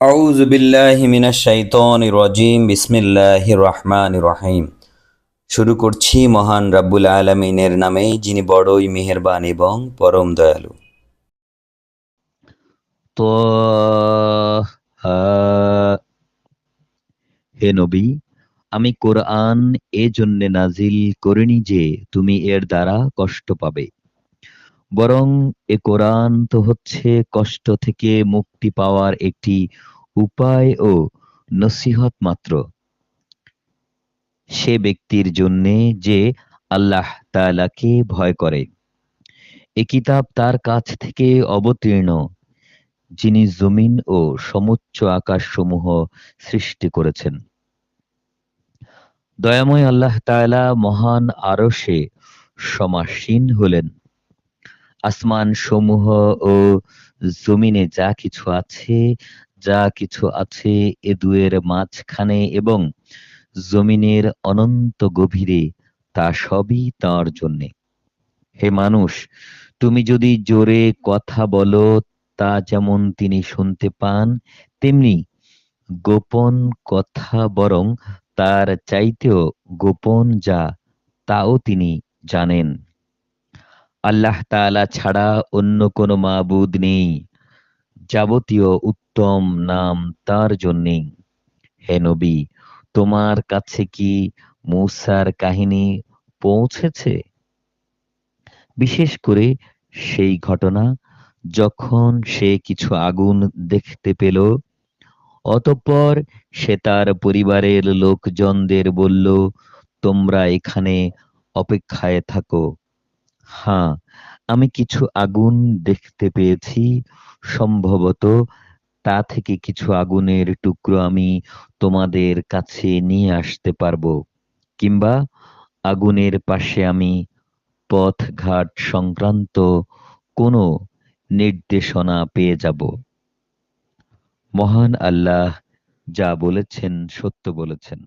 আউজ বিল্লাহ মিনা শাইতন রজিম বিসমিল্লাহ রহমান রহিম। শুরু করছি মহান রাব্বুল আলমিনের নামে, যিনি বড়ই মেহেরবান এবং পরম দয়ালু। তো হে নবী, আমি কোরআন এজন্য নাজিল করিনি যে তুমি এর দ্বারা কষ্ট পাবে। বরং এ কোরআন তো হচ্ছে কষ্ট থেকে মুক্তি পাওয়ার একটি উপায় ও নসিহত মাত্র। সে ব্যক্তির জন্যে যে আল্লাহ তাআলাকে ভয় করে। এ কিতাব তার কাছ থেকে অবতীর্ণ, যিনি জমিন ও সমুচ্চ আকাশসমূহ সৃষ্টি করেছেন। দয়াময় আল্লাহ তাআলা মহান আরশে সমাসীন হলেন। আসমান সমূহ ও জমিনে যা কিছু আছে, যা কিছু আছে এ দুয়ের মাঝখানে এবং জমিনের অনন্ত গভীরে, তা সবই তার জন্যে। হে মানুষ, তুমি যদি জোরে কথা বলো, তা যেমন তিনি শুনতে পান, তেমনি গোপন কথা বরং তার চাইতেও গোপন যা, তাও তিনি জানেন। আল্লাহ তাআলা ছাড়া অন্য কোনো মাবুদ নেই। যাবতীয় উত্তম নাম তার জন্যেই। হে নবী, তোমার কাছে কি মূসার কাহিনী পৌঁছেছে? বিশেষ করে সেই ঘটনা যখন সে কিছু আগুন দেখতে পেল, অতঃপর সে তার পরিবারের লোকজনদের বলল, তোমরা এখানে অপেক্ষায় থাকো। হ্যাঁ আমি কিছু আগুন দেখতে পেয়েছি। সম্ভবত তা থেকে কিছু আগুনের টুকরো আমি তোমাদের কাছে নিয়ে আসতে পারব। কিংবা আগুনের পাশে আমি পথঘাট সংক্রান্ত কোনো নির্দেশনা পেয়ে যাব। মহান আল্লাহ যা বলেছেন সত্য বলেছেন।